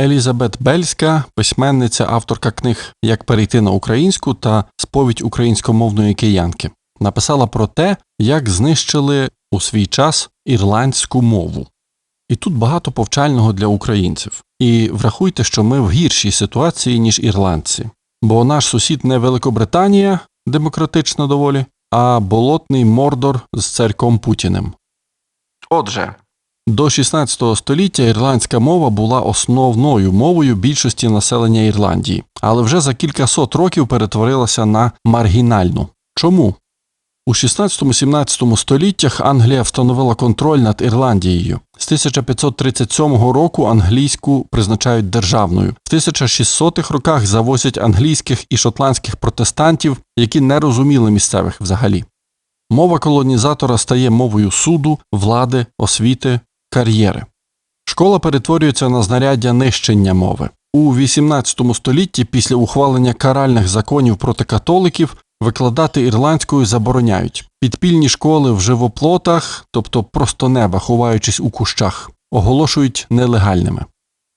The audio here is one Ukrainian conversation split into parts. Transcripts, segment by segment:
Елізабет Бельська, письменниця, авторка книг Як перейти на українську та сповідь українськомовної киянки, написала про те, як знищили у свій час ірландську мову. І тут багато повчального для українців. І врахуйте, що ми в гіршій ситуації, ніж ірландці. Бо наш сусід не Великобританія, демократична доволі, а болотний Мордор з царьком Путіним. Отже, до 16 століття ірландська мова була основною мовою більшості населення Ірландії, але вже за кількасот років перетворилася на маргінальну. Чому? У 16-17 століттях Англія встановила контроль над Ірландією. З 1537 року англійську призначають державною. В 1600-х роках завозять англійських і шотландських протестантів, які не розуміли місцевих взагалі. Мова колонізатора стає мовою суду, влади, освіти, кар'єри. Школа перетворюється на знаряддя нищення мови. У XVIII столітті після ухвалення каральних законів проти католиків викладати ірландською забороняють. Підпільні школи в живоплотах, тобто просто неба, ховаючись у кущах, оголошують нелегальними.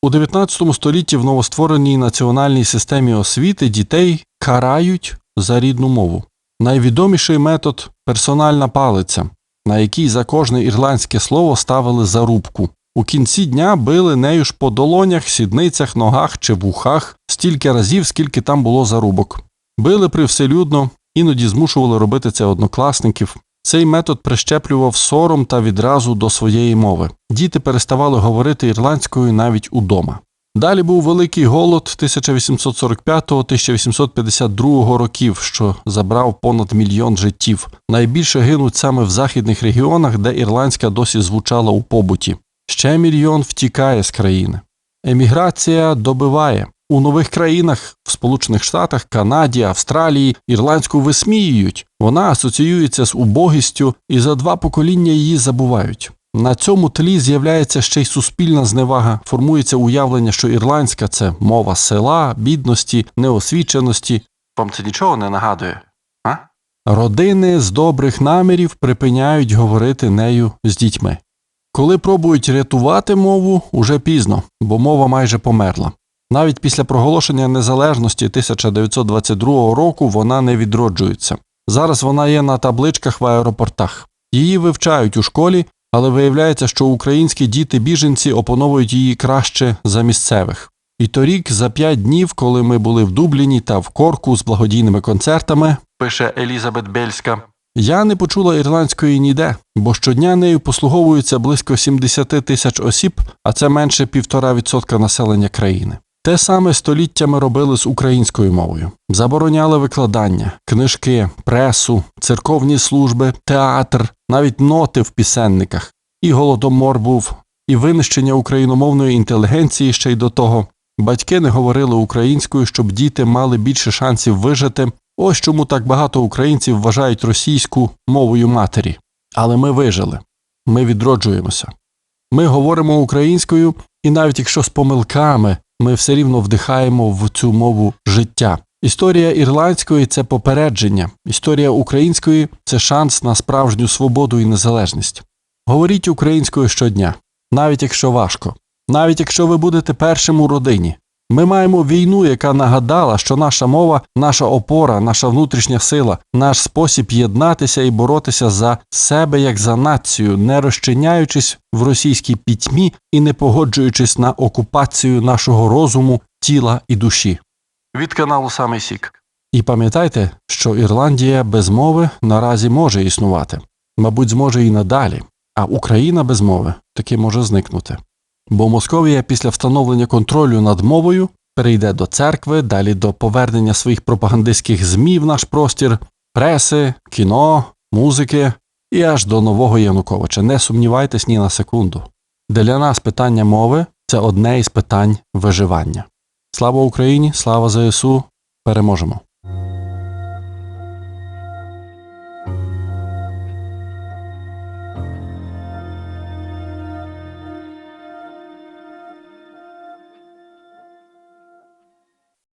У 19 столітті в новоствореній національній системі освіти дітей карають за рідну мову. Найвідоміший метод персональна палиця, на якій за кожне ірландське слово ставили зарубку. У кінці дня били нею ж по долонях, сідницях, ногах чи вухах стільки разів, скільки там було зарубок. Били привселюдно, іноді змушували робити це однокласників. Цей метод прищеплював сором та відразу до своєї мови. Діти переставали говорити ірландською навіть удома. Далі був великий голод 1845-1852 років, що забрав понад мільйон життів. Найбільше гинуть саме в західних регіонах, де ірландська досі звучала у побуті. Ще мільйон втікає з країни. Еміграція добиває. У нових країнах, в Сполучених Штатах, Канаді, Австралії, ірландську висміюють. Вона асоціюється з убогістю і за два покоління її забувають. На цьому тлі з'являється ще й суспільна зневага, формується уявлення, що ірландська це мова села, бідності, неосвіченості. Вам це нічого не нагадує? А? Родини з добрих намірів припиняють говорити нею з дітьми. Коли пробують рятувати мову, уже пізно, бо мова майже померла. Навіть після проголошення незалежності 1922 року вона не відроджується. Зараз вона є на табличках в аеропортах. Її вивчають у школі, але виявляється, що українські діти-біженці опановують її краще за місцевих. І торік, за п'ять днів, коли ми були в Дубліні та в Корку з благодійними концертами, пише Елізабет Бельська, я не почула ірландської ніде, бо щодня нею послуговуються близько 70 тисяч осіб, а це менше півтора відсотка населення країни. Те саме століттями робили з українською мовою. Забороняли викладання, книжки, пресу, церковні служби, театр, навіть ноти в пісенниках. І голодомор був, і винищення україномовної інтелігенції ще й до того. Батьки не говорили українською, щоб діти мали більше шансів вижити. Ось чому так багато українців вважають російську мовою матері. Але ми вижили, ми відроджуємося. Ми говоримо українською, і навіть якщо з помилками, ми все рівно вдихаємо в цю мову життя. Історія ірландської це попередження, історія української це шанс на справжню свободу і незалежність. Говоріть українською щодня, навіть якщо важко, навіть якщо ви будете першим у родині. Ми маємо війну, яка нагадала, що наша мова, наша опора, наша внутрішня сила, наш спосіб єднатися і боротися за себе як за націю, не розчиняючись в російській пітьмі і не погоджуючись на окупацію нашого розуму, тіла і душі. Від каналу Самий Сік. І пам'ятайте, що Ірландія без мови наразі може існувати, мабуть, зможе і надалі, а Україна без мови таки може зникнути. Бо Московія після встановлення контролю над мовою перейде до церкви, далі до повернення своїх пропагандистських ЗМІ в наш простір, преси, кіно, музики і аж до нового Януковича. Не сумнівайтесь ні на секунду. Для нас питання мови це одне із питань виживання. Слава Україні, слава ЗСУ, переможемо!